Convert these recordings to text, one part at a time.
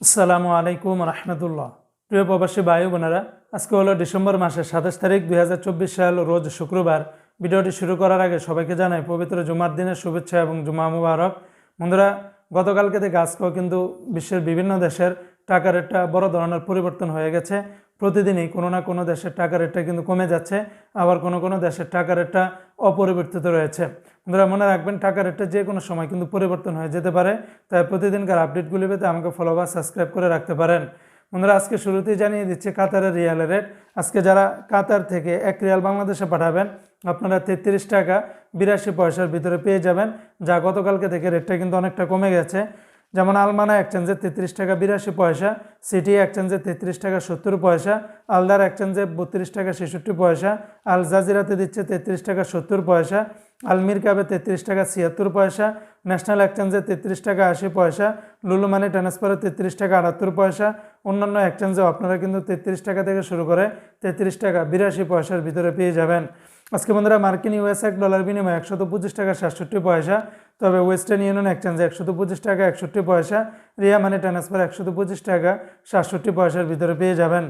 আসসালামু আলাইকুম রহমতুল্লাহ। প্রিয় প্রবাসী ভাই বোনেরা, আজকে হলো ডিসেম্বর মাসের সাতাশ তারিখ, দুই হাজার চব্বিশ সাল, রোজ শুক্রবার। ভিডিওটি শুরু করার আগে সবাইকে জানাই পবিত্র জুমার দিনের শুভেচ্ছা এবং জুমা মুবারক। বন্ধুরা, গতকালকে থেকে আজকেও কিন্তু বিশ্বের বিভিন্ন দেশের টাকা রেটটা বড় ধরনের পরিবর্তন হয়ে গেছে। প্রতিদিনই কোনো না কোনো দেশের টাকা রেটটা কিন্তু কমে যাচ্ছে, আবার কোনো কোনো দেশের টাকা রেটটা অপরিবর্তিত রয়েছে। বন্ধুরা, মনে রাখবেন টাকা রেটটা যে কোনো সময় কিন্তু পরিবর্তন হয়ে যেতে পারে, তাই প্রতিদিনকার আপডেটগুলি পেতে আমাকে ফলো বা সাবস্ক্রাইব করে রাখতে পারেন। বন্ধুরা, আজকে শুরুতেই জানিয়ে দিচ্ছে কাতারের রিয়ালের রেট। আজকে যারা কাতার থেকে এক রিয়াল বাংলাদেশে পাঠাবেন, আপনারা তেত্রিশ টাকা বিরাশি পয়সার ভিতরে পেয়ে যাবেন, যা গতকালকে থেকে রেটটা কিন্তু অনেকটা কমে গেছে। যেমন আলমানা এক্সচেঞ্জে তেত্রিশ টাকা বিরাশি পয়সা, সিটি এক্সচেঞ্জে তেত্রিশ টাকা সত্তর পয়সা, আলদার এক্সচেঞ্জে বত্রিশ টাকা ছেষট্টি পয়সা, আল জাজিরাতে দিচ্ছে তেত্রিশ টাকা সত্তর পয়সা, আলমির কাবে তেত্রিশ টাকা ছিয়াত্তর পয়সা, ন্যাশনাল এক্সচেঞ্জে তেত্রিশ টাকা আশি পয়সা, লুলু মানি ট্রান্সফারে তেত্রিশ টাকা আটাত্তর পয়সা, অন্যান্য এক্সচেঞ্জেও আপনারা কিন্তু তেত্রিশ টাকা থেকে শুরু করে তেত্রিশ টাকা বিরাশি পয়সার ভিতরে পেয়ে যাবেন। আজকে বন্ধুরা মার্কিন ইউএস এক ডলার বিনিময়ে একশত পঁচিশ টাকা সাতষট্টি পয়সা তবে ওয়েস্টার্ন ইউনিয়ন এক্সচেঞ্জে একশত পঁচিশ টাকা, একষট্টি পয়সা। রিয়া মানি ট্রান্সফার একশত পঁচিশ টাকা, সাতষট্টি পয়সার ভিতরে পেয়ে যাবেন।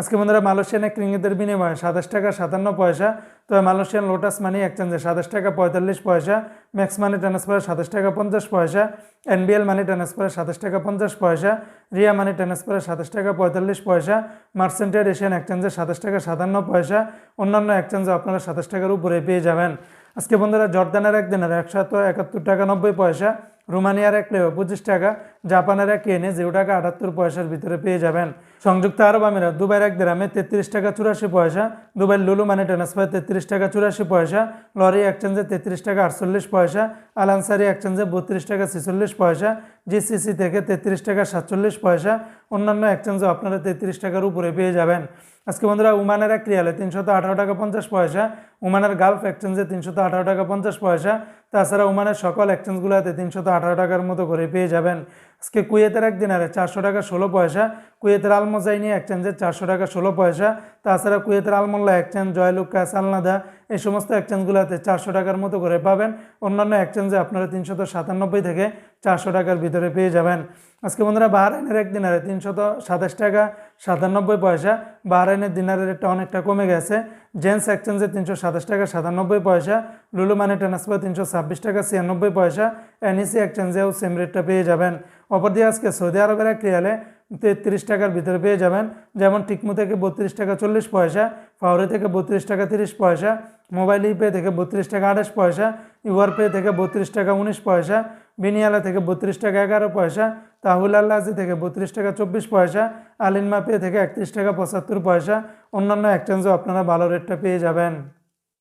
আজকে বন্ধুরা মালয়েশিয়ান এক রিঙ্গিতের বিনিময়ে সাতাশ টাকা, সাতান্ন পয়সা। তবে মালয়েশিয়ান লোটাস মানি এক্সচেঞ্জে সাতাশ টাকা, পঁয়তাল্লিশ পয়সা। ম্যাক্স মানি ট্রান্সফারে সাতাশ টাকা, পঞ্চাশ পয়সা। এনবিএল মানি ট্রান্সফারে সাতাশ টাকা, পঞ্চাশ পয়সা। রিয়া মানি ট্রান্সফারে সাতাশ টাকা, পঁয়তাল্লিশ পয়সা। মার্সেন্টের এশিয়ান এক্সচেঞ্জে সাতাশ টাকা, সাতান্ন পয়সা। অন্যান্য এক্সচেঞ্জে আপনারা সাতাশ টাকার উপরে পেয়ে যাবেন। আজকে বন্ধুরা জর্দানের এক দিনের একশো একাত্তর টাকা নব্বই পয়সা, রোমানিয়ার এক লেও পঁচিশ টাকা, জাপানের এক এনে জিরো টাকা আটাত্তর পয়সার ভিতরে পেয়ে যাবেন। সংযুক্ত আরব আমিরা দুবাইয়ের এক গ্রামে তেত্রিশ টাকা চুরাশি পয়সা, দুবাইয়ের লুলু মানি ট্রান্সফার তেত্রিশ টাকা চুরাশি পয়সা, লরি এক্সচেঞ্জে তেত্রিশ টাকা আটচল্লিশ পয়সা আলানসারি এক্সচেঞ্জে বত্রিশ টাকা ছেচল্লিশ পয়সা জিসিসি থেকে তেত্রিশ টাকা সাতচল্লিশ পয়সা, অন্যান্য এক্সচেঞ্জেও আপনারা তেত্রিশ টাকার উপরে পেয়ে যাবেন। আজকে বন্ধুরা, উমানের এক রিয়ালে তিনশত আঠারো টাকা পঞ্চাশ পয়সা, উমানের গালফ এক্সচেঞ্জে তিনশত আঠারো টাকা পঞ্চাশ পয়সা, তাছাড়া উমানের সকল এক্সচেঞ্জগুলোতে তিনশত আঠারো টাকার মতো করে পেয়ে যাবেন। আজকে কুয়েতের এক দিনারে চারশো টাকা ষোলো পয়সা। কুয়েতের আলমোজাইনি এক্সচেঞ্জে চারশো টাকা ষোলো পয়সা। তাছাড়া কুয়েতের আলমোল্লা এক্সচেঞ্জ জয়লুক্কাস আলনাদা, এই সমস্ত এক্সচেঞ্জগুলোতে চারশো টাকার মতো করে পাবেন। অন্যান্য এক্সচেঞ্জে আপনারা তিনশত সাতানব্বই থেকে চারশো টাকার ভিতরে পেয়ে যাবেন। আজকে বন্ধুরা, বাহারাইনের এক দিনারে তিনশত সাতাশ টাকা, সাতানব্বই পয়সা। বাহারাইনের দিনারের রেটটা অনেকটা কমে গেছে। জেন্টস এক্সচেঞ্জে তিনশো সাতাশ টাকা, সাতানব্বই পয়সা। লুলু মানি ট্রান্সফার তিনশো ছাব্বিশ টাকা, ছিয়ানব্বই পয়সা। এনইসি এক্সচেঞ্জেও সেম রেটটা পেয়ে যাবেন। অপরদিকে আজকে সৌদি আরবের এক রিয়ালে তেত্রিশ টাকার ভিতরে পেয়ে যাবেন। যেমন টিকমু থেকে বত্রিশ টাকা চল্লিশ পয়সা ফাউরি থেকে বত্রিশ টাকা তিরিশ পয়সা, মোবাইল ইপে থেকে বত্রিশ টাকা আঠাশ পয়সা, ইউআর পে থেকে বত্রিশ টাকা উনিশ পয়সা, বিনিয়ালা থেকে বত্রিশ টাকা এগারো পয়সা, তাহুল আল্লাজি থেকে বত্রিশ টাকা চব্বিশ পয়সা আলিনমা পে থেকে একত্রিশ টাকা পঁচাত্তর পয়সা। অন্যান্য এক্সচেঞ্জও আপনারা ভালো রেটটা পেয়ে যাবেন।